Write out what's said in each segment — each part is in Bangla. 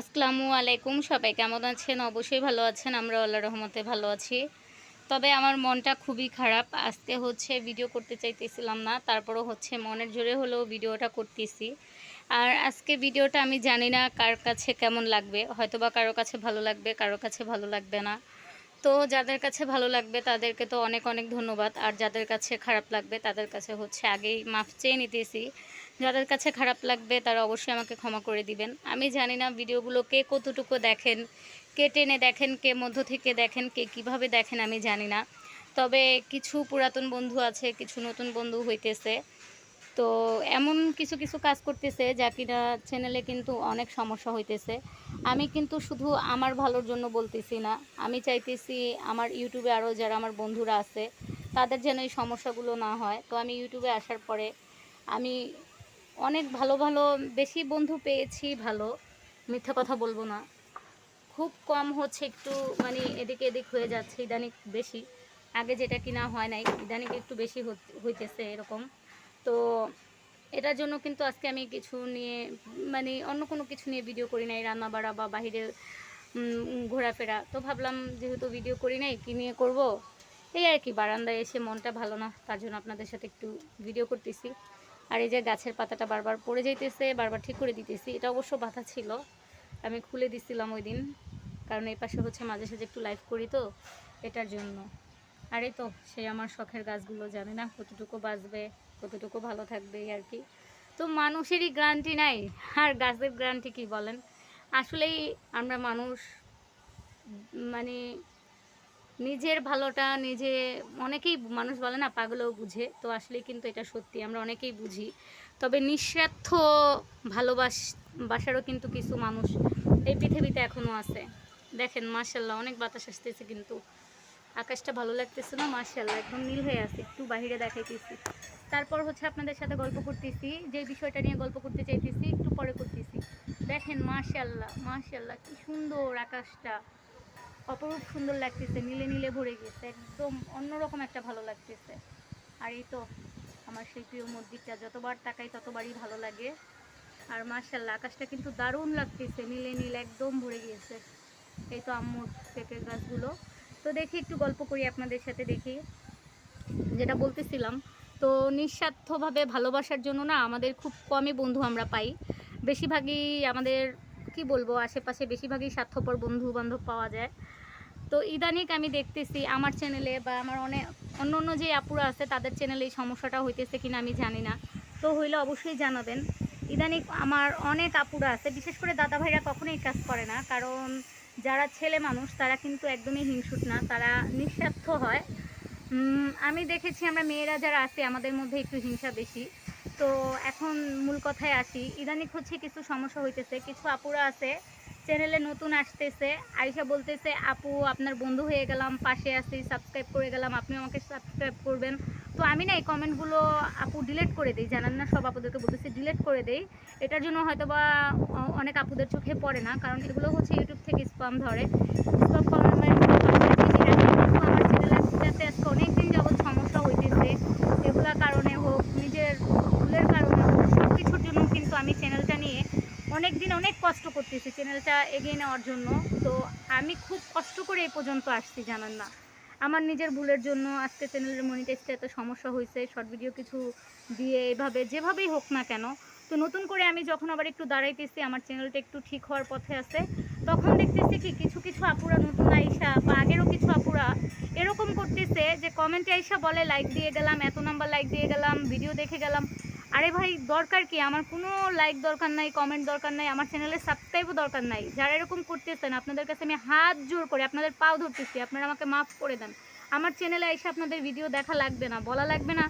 আসসালামু আলাইকুম, সবাই কেমন আছেন? অবশ্যই ভালো আছেন আমরা আল্লাহ রহমতে ভালো আছি। তবে আমার মনটা খুবই খারাপ, আজকে হচ্ছে ভিডিও করতে চাইতেছিলাম না, তারপরও হচ্ছে মনের জোরে হলেও ভিডিওটা করতেছি। আর আজকে ভিডিওটা আমি জানি না কার কাছে কেমন লাগবে হয়তো বা কারও কাছে ভালো লাগবে, কারও কাছে ভালো লাগবে না। তো যাদের কাছে ভালো লাগবে, তাদেরকে তো অনেক অনেক ধন্যবাদ। আর যাদের কাছে খারাপ লাগবে, তাদের কাছে হচ্ছে আগেই মাফ চেয়ে নিতেছি। যাদের কাছে খারাপ লাগবে তারা অবশ্যই আমাকে ক্ষমা করে দিবেন। আমি জানি না ভিডিওগুলো কে কতটুকু দেখেন, কে টেনে দেখেন, কে মধ্য থেকে দেখেন, কে কীভাবে দেখেন আমি জানি না। তবে কিছু পুরাতন বন্ধু আছে, কিছু নতুন বন্ধু হইতেছে। তো এমন কিছু কিছু কাজ করতেছে যা কিনা চ্যানেলে কিন্তু অনেক সমস্যা হইতেছে। আমি কিন্তু শুধু আমার ভালোর জন্য বলতেছি না, আমি চাইতেছি আমার ইউটিউবে আরও যারা আমার বন্ধুরা আছে, তাদের যেন এই সমস্যাগুলো না হয়। তো আমি ইউটিউবে আসার পরে আমি অনেক ভালো ভালো, বেশি বন্ধু পেয়েছি, ভালো। মিথ্যা কথা বলব না। খুব কম হচ্ছে একটু মানে এদিকে এদিক হয়ে যাচ্ছে ইদানিক বেশি। আগে যেটা কিনা হয় নাই ইদানিক একটু বেশি হইতেছে এরকম। তো এটার জন্য কিন্তু আজকে আমি কিছু নিয়ে মানে অন্য কোনো কিছু নিয়ে ভিডিও করি নাই, রান্না বাড়া বা বাহিরে ঘোরাফেরা। তো ভাবলাম যেহেতু ভিডিও করি নাই, কী নিয়ে করব? এই আর কি, বারান্দায় এসে মনটা ভালো না, তার জন্য আপনাদের সাথে একটু ভিডিও করতেছি। আর এই যে গাছের পাতাটা বারবার পড়ে যাইতেছে, বারবার ঠিক করে দিতেছি, এটা অবশ্য বাধা ছিল। আমি খুলে দিছিলাম ওই দিন, কারণ এই পাশে হচ্ছে মাঝে সাঝে একটু লাইভ করি তো, এটার জন্য। আর এই তো, সেই আমার শখের গাছগুলো, জানে না কতটুকু বাঁচবে, কতটুকু ভালো থাকবে আর কি। তো মানুষেরই গ্যারান্টি নাই, আর গাছের গ্যারান্টি কি বলেন? আসলেই আমরা মানুষ মানে নিজের ভালোটা নিজে, অনেকেই মানুষ বলে না পাগলেও বুঝে, তো আসলে কিন্তু এটা সত্যি, আমরা অনেকেই বুঝি। তবে নিঃস্বার্থ ভালোবাস, বাসারও কিন্তু কিছু মানুষ এই পৃথিবীতে এখনও আছে। দেখেন মার্শাল্লাহ অনেক বাতাস আসতেছে কিন্তু। আকাশটা ভালো লাগতেছে না? মার্শাল্লাহ একদম নীল হয়ে আছে, একটু বাইরে দেখাইতেছি। তারপর হচ্ছে আপনাদের সাথে গল্প করতেছি, যে বিষয়টা নিয়ে গল্প করতে চাইতেছি, একটু পরে করতেছি। দেখেন মার্শাল্লাহ মার্শাল্লাহ কি সুন্দর আকাশটা। অপরূপ সুন্দর লাগতেছে, নীলে নীলে ভরে গেছে, একদম অন্যরকম একটা ভালো লাগতেছে। আর এই তো আমার সেই প্রিয় মসজিদটা, যতবার তাকাই ততবারই ভালো লাগে। আর মার্শাল্লাহ আকাশটা কিন্তু দারুণ লাগতেছে, নীলে নীল একদম ভরে গিয়েছে। এই তো আম্মুর পেঁপের গাছগুলো। তো দেখি, একটু গল্প করি আপনাদের সাথে দেখি। যেটা বলতেছিলাম, তো নিঃস্বার্থভাবে ভালোবাসার জন্য না আমাদের খুব কমই বন্ধু আমরা পাই। বেশিরভাগই আমাদের কি বলব, আশেপাশে বেশিরভাগই স্বার্থপর বন্ধু বান্ধব পাওয়া যায়। তো ইদানিক আমি দেখতেছি আমার চ্যানেলে বা আমার অনেক অন্য অন্য যে আপুরা আছে তাদের চ্যানেলে এই সমস্যাটা হইতেছে কিনা আমি জানি না। তো হইলে অবশ্যই জানাবেন। ইদানিক আমার অনেক আপুরা আছে, বিশেষ করে দাদা ভাইরা কখনোই কাজ করে না। কারণ যারা ছেলে মানুষ, তারা কিন্তু একদমই হিংসুট না, তারা নিঃস্বার্থ হয়। আমি দেখেছি আমরা মেয়েরা যারা আছি, আমাদের মধ্যে একটু হিংসা বেশি। তো এখন মূল কথায় আসি। ইদানিক হচ্ছে কিছু সমস্যা হইতেছে, কিছু আপুরা আছে চ্যানেলে নতুন আসতেছে আয়সা বলতেছে, আপু, আপনার বন্ধু হয়ে গেলাম, পাশে আছি সাবস্ক্রাইব করে গেলাম আপনি আমাকে সাবস্ক্রাইব করবেন। তো আমি না এই কমেন্টগুলো আপু ডিলিট করে দিই, জানান না, সব আপুদেরকে বলতেছি ডিলিট করে দেই। এটার জন্য হয়তো বা অনেক আপুদের চোখে পড়ে না, কারণ এগুলো হচ্ছে ইউটিউব থেকে স্পাম ধরে। স্পাম কমেন্ট আমার চ্যানেলটাতে আজকে অনেকদিন যাবৎ সমস্যা হইতেছে এগুলোর কারণে হোক নিজের ভুলের কারণে হোক সব কিছুর জন্য কিন্তু আমি চ্যানেলটা নিয়ে অনেক দিন অনেক কষ্ট করতেছি চ্যানেলটা এগিয়ে নেওয়ার জন্য। তো আমি খুব কষ্ট করে এই পর্যন্ত আসছি, জানান না। আমার নিজের ভুলের জন্য আজকে চ্যানেলের মনিটাইজটা এত সমস্যা হয়েছে। শর্ট ভিডিও কিছু দিয়ে এভাবে, যেভাবেই হোক না কেন, তো নতুন করে আমি যখন আবার একটু দাঁড়াইতেছি, আমার চ্যানেলটা একটু ঠিক হওয়ার পথে আছে, তখন দেখতেছি কি কিছু কিছু আপুরা নতুন আইসা বা আগেরও কিছু আপুরা এরকম করতেছে যে কমেন্টে আইসা বলে লাইক দিয়ে গেলাম, এত নাম্বার লাইক দিয়ে গেলাম ভিডিও দেখে গেলাম। আরে ভাই, দরকার কি? আমার কোনো লাইক দরকার নাই কমেন্ট দরকার নাই, আমার চ্যানেলে সাবস্ক্রাইবও দরকার নাই। যারা এরকম করতেছেন, আপনাদের কাছে আমি হাত জোর করে, আপনাদের পাও ধরতেছি, আপনারা আমাকে মাফ করে দেন। আমার চ্যানেলে এসে আপনাদের ভিডিও দেখা লাগবে না, বলা লাগবে না।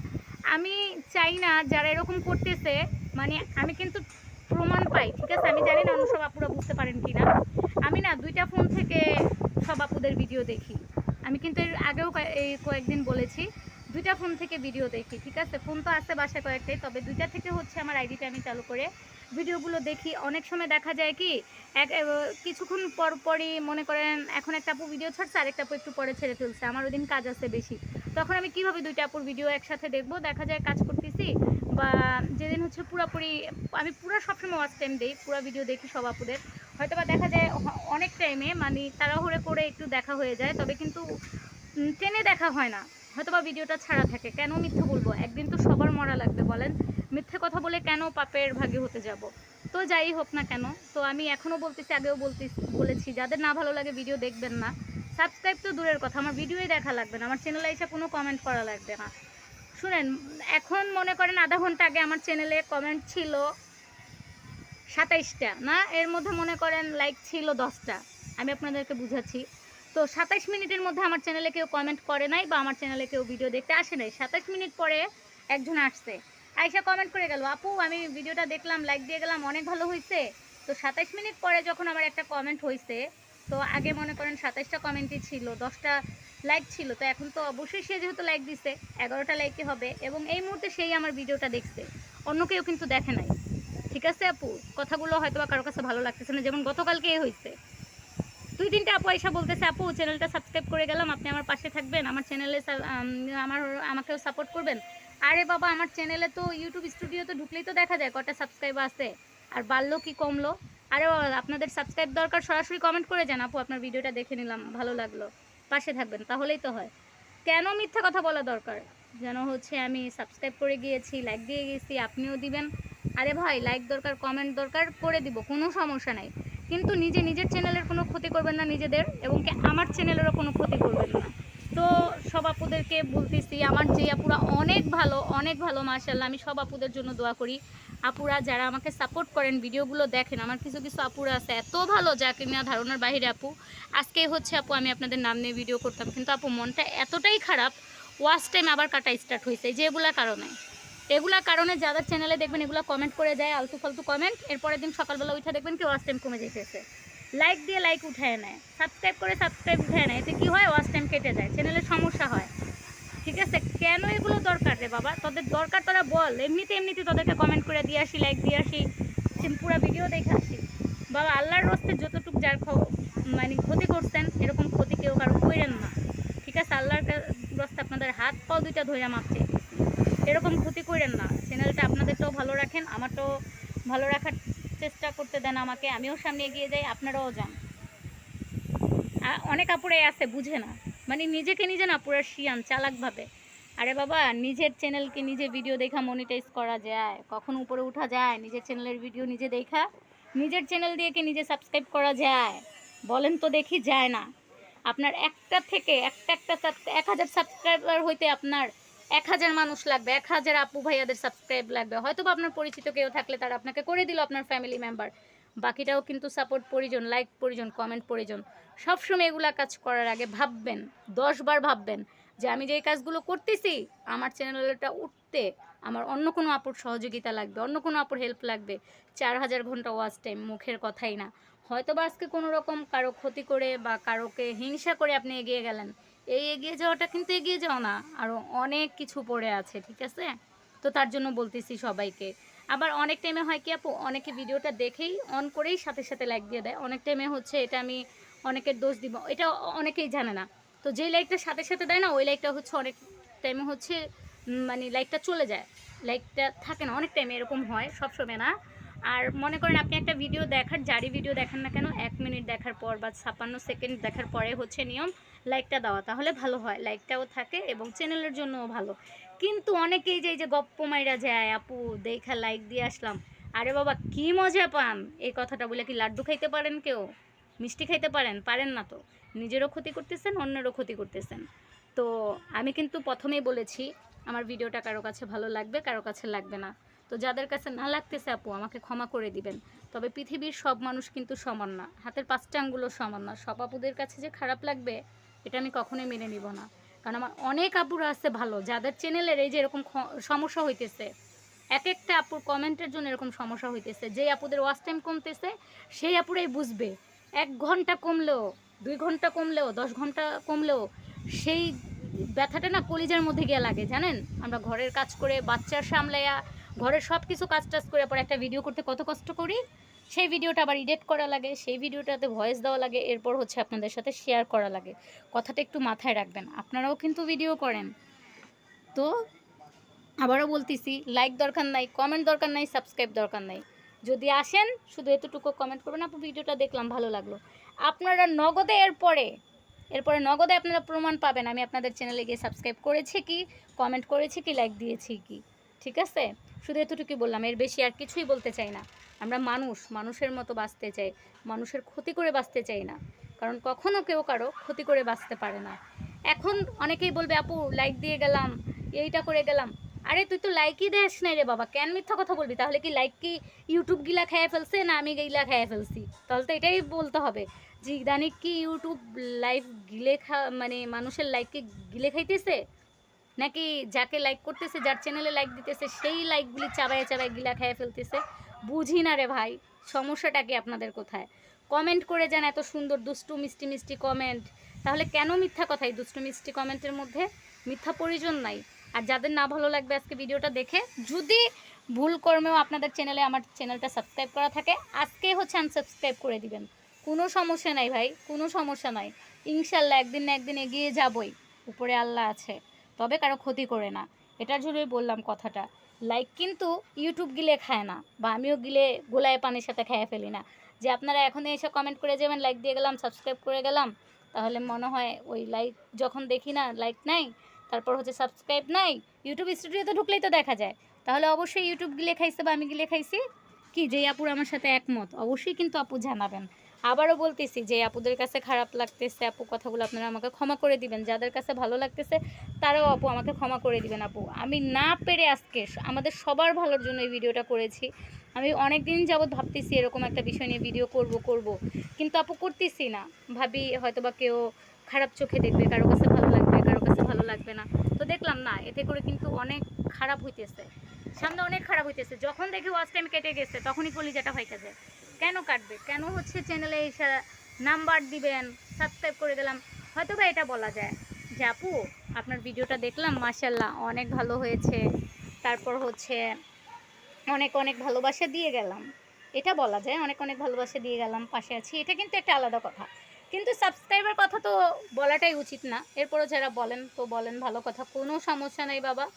আমি চাই না যারা এরকম করতেছে মানে আমি কিন্তু প্রমাণ পাই, ঠিক আছে? আমি জানি না অন্য সব আপুরা বুঝতে পারেন কি না আমি না দুইটা ফোন থেকে সব আপুদের ভিডিও দেখি। আমি কিন্তু এর আগেও এই কয়েকদিন বলেছি দুইটা ফোন থেকে ভিডিও দেখি, ঠিক আছে? ফোন তো আছে বাসায় কয়েকটাই, তবে দুইটা থেকে হচ্ছে আমার আইডিটা আমি চালু করে ভিডিওগুলো দেখি। অনেক সময় দেখা যায় কি, এক কিছুক্ষণ পর পরই মনে করেন এখন একটা আপু ভিডিও ছাড়ছে, আরেকটা আপু একটু পরে ছেড়ে ফেলছে আমার ওই দিন কাজ আছে বেশি। তখন আমি কীভাবে দুইটা আপুর ভিডিও একসাথে দেখব? দেখা যায় কাজ করতেছি, বা যেদিন হচ্ছে পুরোপুরি, আমি পুরো সবসময় ওয়াচ টাইম দিই, পুরো ভিডিও দেখি সব আপুদের। হয়তো বা দেখা যায় অনেক টাইমে মানে তাড়াহুড়ো করে একটু দেখা হয়ে যায়, তবে কিন্তু ট্রেনে দেখা হয় না। হয়তো বা ভিডিওটা ছাড়া থাকে। কেন মিথ্যে বলব? একদিন তো সবার মরা লাগবে, বলেন। মিথ্যে কথা বলে কেন পাপের ভাগে হতে যাব? তো যাই হোক না কেন, তো আমি এখনও বলতেছি, আগেও বলতে বলেছি, যাদের না ভালো লাগে ভিডিও দেখবেন না, সাবস্ক্রাইব তো দূরের কথা, আমার ভিডিওই দেখা লাগবে না, আমার চ্যানেলে এসে কোনো কমেন্ট করা লাগবে না। শুনেন, এখন মনে করেন আধা ঘণ্টা আগে আমার চ্যানেলে কমেন্ট ছিল সাতাইশটা, না? এর মধ্যে মনে করেন লাইক ছিল দশটা। আমি আপনাদেরকে বুঝাচ্ছি তো সাতাইশ মিনিটের মধ্যে আমার চ্যানেলে কেউ কমেন্ট করে নাই বা আমার চ্যানেলে কেউ ভিডিও দেখতে আসে নাই। সাতাইশ মিনিট পরে একজন আসছে। আয়সা কমেন্ট করে গেল, আপু, আমি ভিডিওটা দেখলাম লাইক দিয়ে গেলাম, অনেক ভালো হয়েছে। তো সাতাইশ মিনিট পরে যখন আমার একটা কমেন্ট হয়েছে, তো আগে মনে করেন সাতাইশটা কমেন্টই ছিল, দশটা লাইক ছিল, তো এখন তো অবশ্যই সে যেহেতু লাইক দিছে, এগারোটা লাইকই হবে এবং এই মুহূর্তে সেই আমার ভিডিওটা দেখছে। অন্য কেউ কিন্তু দেখে নাই। ঠিক আছে আপু? কথাগুলো হয়তো বা কারও কাছে ভালো লাগতেছে না, যেমন গতকালকে হয়েছে। দুই তিনটা আপু এসে বলতেছে আপু চ্যানেলটা সাবস্ক্রাইব করে গেলাম আপনি আমার পাশে থাকবেন আমার চ্যানেলে আমার আমাকেও সাপোর্ট করবেন। আরে বাবা আমার চ্যানেলে তো ইউটিউব স্টুডিওতে ঢুকলেই তো দেখা যায় কটা সাবস্ক্রাইব আছে। আর বাড়লো কি কমলো? আরে বাবা, আপনাদের সাবস্ক্রাইব দরকার সরাসরি কমেন্ট করে যান। আপু আপনার ভিডিওটা দেখে নিলাম ভালো লাগল। পাশে থাকবেন তাহলেই তো হয়। কেন মিথ্যা কথা বলা দরকার? যেন হচ্ছে আমি সাবস্ক্রাইব করে গিয়েছি লাইক দিয়ে গেছি আপনিও দিবেন। আরে ভাই লাইক দরকার কমেন্ট দরকার করে দিব কোনো সমস্যা নাই। কিন্তু নিজে নিজের চ্যানেলের কোনো ক্ষতি করবেন না নিজেদের এবং কি আমার চ্যানেলেরও কোনো ক্ষতি করবেন না। তো সব আপুদেরকে বলতেছি, আমার যে আপুরা অনেক ভালো অনেক ভালো মার্শাল্লাহ আমি সব আপুদের জন্য দোয়া করি। আপুরা যারা আমাকে সাপোর্ট করেন, ভিডিওগুলো দেখেন, আমার কিছু কিছু আপুরা আছে, এত ভালো যাকে না ধারণার বাইরে আপু। আজকে হচ্ছে আপু, আমি আপনাদের নাম নিয়ে ভিডিও করতাম, কিন্তু আপু মনটা এতটাই খারাপ ওয়াচ টাইম আবার কাটা স্টার্ট হয়েছে যেগুলা কারণে। এগুলা কারণে যাদের চ্যানেলে দেখবেন, এগুলা কমেন্ট করে যায়, আলতু ফালতু কমেন্ট এরপরের দিন সকালবেলা উঠে দেখবেন কি ওয়াচ টাইম কমে যেতেছে লাইক দিয়ে লাইক উঠায় নেয়। সাবস্ক্রাইব করে সাবস্ক্রাইব উঠায় নেয়। এতে কী হয়? ওয়াচ টাইম কেটে যায়। চ্যানেলের সমস্যা হয়। ঠিক আছে? কেন এগুলো দরকার রে বাবা? তোদের দরকার তোরা বল। এমনিতে এমনিতে তোদেরকে কমেন্ট করে দিয়ে আসি লাইক দিয়ে আসি। পুরো ভিডিও দেখে আসি। বাবা, আল্লাহর রস্তে যতটুকু যার মানে ক্ষতি করছেন, এরকম ক্ষতি কেউ কারও করেন না। ঠিক আছে? আল্লাহর রস্তে আপনাদের হাত পাও দুইটা ধরে মাপছে। এরকম ক্ষতি করেন না। চ্যানেলটা আপনাদেরটাও ভালো রাখেন, আমারটাও ভালো রাখার চেষ্টা করতে দেন আমাকে, আমিও সামনে এগিয়ে যাই, আপনারাও যান। অনেক আপুরাই আছে, বুঝে না। মানে নিজেকে নিজে না, পুরো শিয়ান, চালাকভাবে। আরে বাবা, নিজের চ্যানেলকে নিজে ভিডিও দেখা মনিটাইজ করা যায়, কখন উপরে উঠা যায়, নিজের চ্যানেলের ভিডিও নিজে দেখা, নিজের চ্যানেল দিয়ে কি নিজে সাবস্ক্রাইব করা যায়? বলেন তো দেখি, যায় না। আপনার একটা থেকে একটা একটা এক হাজার সাবস্ক্রাইবার হইতে আপনার এক হাজার মানুষ লাগবে, এক হাজার আপু ভাইয়াদের সাবস্ক্রাইব লাগবে। হয়তো বা আপনার পরিচিত কেউ থাকলে তারা আপনাকে করে দিল আপনার ফ্যামিলি মেম্বার বাকিটাও কিন্তু সাপোর্ট প্রয়োজন লাইক প্রয়োজন কমেন্ট প্রয়োজন। সবসময় এগুলা কাজ করার আগে ভাববেন, দশবার ভাববেন যে আমি যে কাজগুলো করতেছি, আমার চ্যানেলটা উঠতে আমার অন্য কোনো আপুর সহযোগিতা লাগবে, অন্য কোনো আপুর হেল্প লাগবে। চার হাজার ঘণ্টা ওয়াচ টাইম মুখের কথাই না। হয়তো বা আজকে কোনো রকম কারও ক্ষতি করে বা কারোকে হিংসা করে আপনি এগিয়ে গেলেন এই এগিয়ে যাওয়াটা কিন্তু এগিয়ে যাও না। আরও অনেক কিছু পড়ে আছে, ঠিক আছে? তো তার জন্য বলতেছি সবাইকে। আবার অনেক টাইমে হয় কি আপু, অনেকে ভিডিওটা দেখেই অন করেই সাথে সাথে লাইক দিয়ে দেয়। অনেক টাইমে হচ্ছে এটা আমি অনেকের দোষ দিব। এটা অনেকেই জানে না। তো যেই লাইকটা সাথে সাথে দেয় না, ওই লাইকটা হচ্ছে অনেক টাইমে হচ্ছে মানে লাইকটা চলে যায়। লাইকটা থাকে না, অনেক টাইমে এরকম হয় সবসময় না। আর মনে করেন আপনি একটা ভিডিও দেখার, জারি ভিডিও দেখেন না কেন, এক মিনিট দেখার পর বা ছাপ্পান্ন সেকেন্ড দেখার পরে হচ্ছে নিয়ম লাইকটা দেওয়া, তাহলে ভালো হয়। লাইকটাও থাকে এবং চ্যানেলের জন্যও ভালো। কিন্তু অনেকেই যে এই যে গপ্প মাইরা যায়, আপু, দেখা লাইক দিয়ে আসলাম। আরে বাবা, কি মজা পান? এই কথাটা বলে কি লাড্ডু খাইতে পারেন কেউ? মিষ্টি খাইতে পারেন? পারেন না তো। নিজেরও ক্ষতি করতেছেন, অন্যেরও ক্ষতি করতেছেন। তো আমি কিন্তু প্রথমেই বলেছি, আমার ভিডিওটা কারও কাছে ভালো লাগবে, কারও কাছে লাগবে না। তো যাদের কাছে না লাগতেছে, আপু, আমাকে ক্ষমা করে দিবেন। তবে পৃথিবীর সব মানুষ কিন্তু সমান না। হাতের পাঁচটা আঙ্গুলও সমান না। সব আপুদের কাছে যে খারাপ লাগবে, এটা আমি কখনোই মেনে নিব না। কারণ আমার অনেক আপুরা আছে ভালো, যাদের চ্যানেলের এই যে এরকম সমস্যা হইতেছে এক একটা আপুর কমেন্টের জন্য এরকম সমস্যা হইতেছে। যেই আপুদের ওয়াচ টাইম কমতেছে, সেই আপুরাই বুঝবে। এক ঘণ্টা কমলেও, দুই ঘণ্টা কমলেও, দশ ঘণ্টা কমলেও, সেই ব্যথাটা না কলিজার মধ্যে গিয়ে লাগে, জানেন? আমরা ঘরের কাজ করে বাচ্চার সামলাইয়া ঘরের সব কিছু কাজ টাজ করে পরে একটা ভিডিও করতে কত কষ্ট করি? সেই ভিডিওটা আবার এডিট করা লাগে, সেই ভিডিওটাতে ভয়েস দেওয়া লাগে, এরপর হচ্ছে আপনাদের সাথে শেয়ার করা লাগে। কথাটা একটু মাথায় রাখবেন, আপনারাও কিন্তু ভিডিও করেন। তো আবারও বলতেছি লাইক দরকার নাই কমেন্ট দরকার নাই সাবস্ক্রাইব দরকার নাই। যদি আসেন, শুধু এতটুকু কমেন্ট করবেন, আপু ভিডিওটা দেখলাম, ভালো লাগল। আপনারা নগদে এরপরে এরপরে নগদে আপনারা প্রমাণ পাবেন, আমি আপনাদের চ্যানেলে গিয়ে সাবস্ক্রাইব করেছি কি কমেন্ট করেছি কি লাইক দিয়েছি কি। ঠিক আছে? শুধু এতটুকুই বললাম, এর বেশি আর কিছুই বলতে চাই না। আমরা মানুষ, মানুষের মতো বাঁচতে চাই, মানুষের ক্ষতি করে বাঁচতে চাই না। কারণ কখনও কেউ কারও ক্ষতি করে বাঁচতে পারে না। এখন অনেকেই বলবে, আপু লাইক দিয়ে গেলাম, এইটা করে গেলাম। আরে, তুই তো লাইকই দেস নাই রে বাবা। কেন মিথ্যা কথা বলবি? তাহলে কি লাইক কি ইউটিউব গিলা খেয়ে ফেলছে না আমি গিলা খেয়ে ফেলছি? তাহলে তো এটাই বলতে হবে। যে ইদানিক কি ইউটিউব লাইভ গিলে খা মানে মানুষের লাইককে গিলে খাইতেছে? নাকি যাকে লাইক করতেছে, যার চ্যানেলে লাইক দিতেছে, সেই লাইকগুলি চাবায় চাবায় গিলা খেয়ে ফেলতেছে? বুঝি না রে ভাই, সমস্যাটা কি আপনাদের কোথায়? কমেন্ট করে যান এত সুন্দর দুষ্টু, মিষ্টি মিষ্টি কমেন্ট তাহলে কেন মিথ্যা কথাই দুষ্টু, মিষ্টি কমেন্টের মধ্যে? মিথ্যা প্রয়োজন নাই। আর যাদের না ভালো লাগবে আজকে ভিডিওটা দেখে, যদি ভুল কর্মেও আপনাদের চ্যানেলে আমার চ্যানেলটা সাবস্ক্রাইব করা থাকে, আজকে হচ্ছে আনসাবস্ক্রাইব করে দিবেন। কোনো সমস্যা নাই ভাই, কোনো সমস্যা নাই। ইনশাল্লাহ একদিন না একদিন এগিয়ে যাবই। উপরে আল্লাহ আছে। তবে কারও ক্ষতি করে না। এটার জন্যই বললাম কথাটা। লাইক কিন্তু ইউটিউব গিলে খায় না বা আমিও গিলে গোলায় পানির সাথে খেয়ে ফেলি না। যে আপনারা এখন এসে কমেন্ট করে যাবেন লাইক দিয়ে গেলাম সাবস্ক্রাইব করে গেলাম, তাহলে মনে হয় ওই লাইক যখন দেখি না লাইক নাই, তারপর হচ্ছে সাবস্ক্রাইব নাই ইউটিউব স্টুডিওতে ঢুকলেই তো দেখা যায়। তাহলে অবশ্যই ইউটিউব গিলে খাইছে বা আমি গিলে খাইছি। কি? যে আপুর আমার সাথে একমত। অবশ্যই কিন্তু আপু জানাবেন। আবারও বলতেছি যে আপুদের কাছে খারাপ লাগতেছে, আপু কথাগুলো আপনারা আমাকে ক্ষমা করে দিবেন। যাদের কাছে ভালো লাগতেছে, তারাও আপু আমাকে ক্ষমা করে দিবেন আপু। আমি না পেরে আজকে আমাদের সবার ভালোর জন্য এই ভিডিওটা করেছি। আমি অনেক দিন যাবৎ ভাবতেছি এরকম একটা বিষয় নিয়ে ভিডিও করব করব। কিন্তু আপু করতেছি না। ভাবি হয়তো বা কেউ খারাপ চোখে দেখবে, কারও কাছে ভালো লাগবে, কারও কাছে ভালো লাগবে না। তো দেখলাম না, এতে করে কিন্তু অনেক খারাপ হইতেছে। সামনে অনেক খারাপ হইতেছে। যখন দেখি ওয়াচ টাইম কেটে গেছে, তখনই কলিজাটা হইতে যায়। কেন কাটবে? কেন হচ্ছে চ্যানেলে এসে নাম্বার দিবেন সাবস্ক্রাইব করে দিলাম? হয়তো বা এটা বলা যায়। যে আপু, আপনার ভিডিওটা দেখলাম মাশাল্লাহ অনেক ভালো হয়েছে। তারপর হচ্ছে অনেক অনেক ভালোবাসা দিয়ে গেলাম। এটা বলা যায়, অনেক অনেক ভালোবাসা দিয়ে গেলাম, পাশে আছি। এটা কিন্তু একটা আলাদা কথা। কিন্তু সাবস্ক্রাইবার কথা তো বলাটাই উচিত না। এরপরও যারা বলেন, তো বলেন ভালো কথা। কোনো সমস্যা নেই বাবা।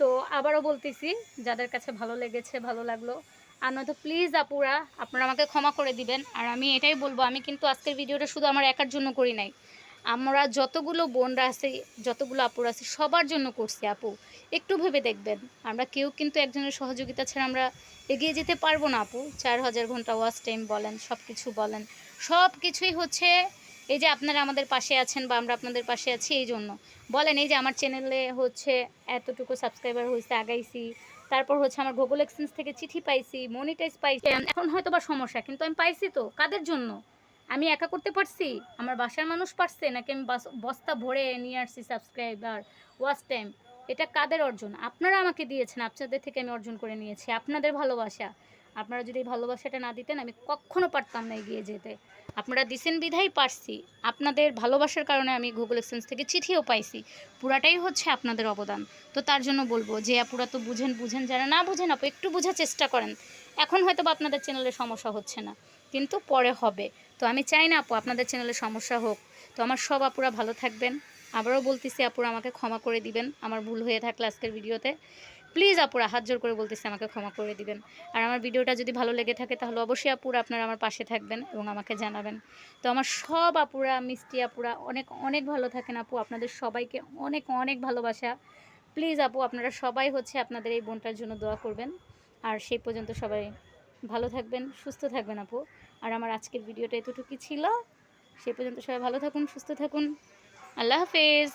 তো আবারও বলতেছি, যাদের কাছে ভালো লেগেছে, ভালো লাগল আর নয়তো প্লিজ আপুরা, আপনারা আমাকে ক্ষমা করে দিবেন। আর আমি এটাই বলব, আমি কিন্তু আজকের ভিডিওটা শুধু আমার একার জন্য করি নাই। আমরা যতগুলো বোনরা আছে, যতগুলো আপুরা আছে, সবার জন্য করছি আপু। একটু ভেবে দেখবেন, আমরা কেউ কিন্তু একজনের সহযোগিতা ছাড়া আমরা এগিয়ে যেতে পারব না আপু। চার হাজার ঘণ্টা ওয়াচ টাইম বলেন সব কিছু বলেন। সব কিছুই হচ্ছে এই যে আপনারা আমাদের পাশে আছেন বা আমরা আপনাদের পাশে আছি, এই জন্য। বলেন, এই যে আমার চ্যানেলে হচ্ছে এতটুকু সাবস্ক্রাইবার হয়েছে আগাইছি। তারপর হচ্ছে আমার গুগল এক্সচেঞ্জ থেকে চিঠি পাইছি মনিটাইজ পাইছি। এখন হয়তো বা সমস্যা, কিন্তু আমি পাইছি তো। কাদের জন্য? আমি একা করতে পারছি? আমার বাসার মানুষ পারছে? নাকি আমি বস্তা ভরে নিয়ে আসছি সাবস্ক্রাইবার ওয়াচ টাইম এটা কাদের অর্জন? আপনারা আমাকে দিয়েছেন, আপনাদের থেকে আমি অর্জন করে নিয়েছি। আপনাদের ভালোবাসা। আপনারা যদি এই ভালোবাসাটা না দিতেন, আমি কখনো পারতাম না এগিয়ে যেতে। আপনারা দিছেন বিধাই পারছি। আপনাদের ভালোবাসার কারণে আমি গুগল এক্সচেঞ্জ থেকে চিঠিও পাইছি। পুরাটাই হচ্ছে আপনাদের অবদান। তো তার জন্য বলব যে, আপুরা তো বুঝেন বুঝেন, যারা না বুঝেন, আপু, একটু বোঝার চেষ্টা করেন। এখন হয়তো বা আপনাদের চ্যানেলে সমস্যা হচ্ছে না, কিন্তু পরে হবে। তো আমি চাই না, আপু, আপনাদের চ্যানেলে সমস্যা হোক। তো আমার সব আপুরা ভালো থাকবেন। আবারও বলতেছি, আপুরা আমাকে ক্ষমা করে দিবেন। আমার ভুল হয়ে থাকলে আজকের ভিডিওতে। প্লিজ আপুরা হাত জোর করে বলতেছি আমাকে ক্ষমা করে দিবেন। আর আমার ভিডিওটা যদি ভালো লেগে থাকে তাহলে অবশ্যই আপুরা আপনারা আমার পাশে থাকবেন এবং আমাকে জানাবেন। তো আমার সব আপুরা, মিষ্টি আপুরা অনেক অনেক ভালো থাকেন আপু। আপনাদের সবাইকে অনেক অনেক ভালোবাসা। প্লিজ আপু, আপনারা সবাই হচ্ছে আপনাদের এই বোনটার জন্য দোয়া করবেন। আর সেই পর্যন্ত সবাই ভালো থাকবেন, সুস্থ থাকবেন আপু। আর আমার আজকের ভিডিওটা এতটুকুই ছিল। সেই পর্যন্ত সবাই ভালো থাকুন, সুস্থ থাকুন। আল্লাহ হাফেজ।